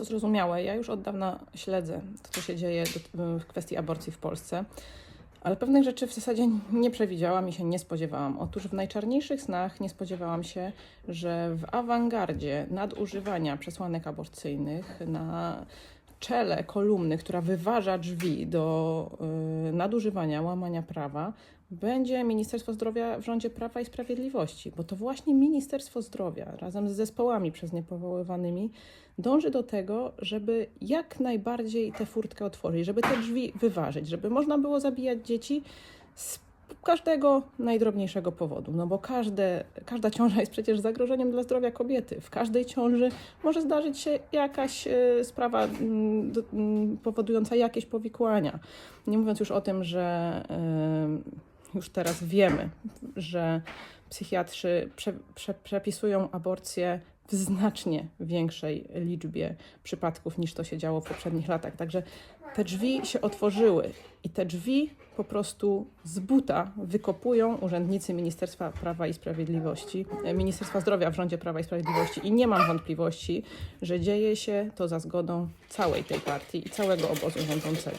co zrozumiałe. Ja już od dawna śledzę to, co się dzieje w kwestii aborcji w Polsce. Ale pewnych rzeczy w zasadzie nie przewidziałam i się nie spodziewałam. Otóż w najczarniejszych snach nie spodziewałam się, że w awangardzie nadużywania przesłanek aborcyjnych na czele kolumny, która wyważa drzwi do y, nadużywania, łamania prawa, będzie Ministerstwo Zdrowia w rządzie Prawa i Sprawiedliwości, bo to właśnie Ministerstwo Zdrowia razem z zespołami przez nie powoływanymi dąży do tego, żeby jak najbardziej tę furtkę otworzyć, żeby te drzwi wyważyć, żeby można było zabijać dzieci z każdego najdrobniejszego powodu, no bo każde, każda ciąża jest przecież zagrożeniem dla zdrowia kobiety. W każdej ciąży może zdarzyć się jakaś e, sprawa mm, mm, powodująca jakieś powikłania. Nie mówiąc już o tym, że e, już teraz wiemy, że psychiatrzy prze, prze, przepisują aborcję w znacznie większej liczbie przypadków niż to się działo w poprzednich latach. Także te drzwi się otworzyły i te drzwi po prostu z buta wykopują urzędnicy Ministerstwa Prawa i Sprawiedliwości, e, Ministerstwa Zdrowia w rządzie Prawa i Sprawiedliwości i nie mam wątpliwości, że dzieje się to za zgodą całej tej partii i całego obozu rządzącego.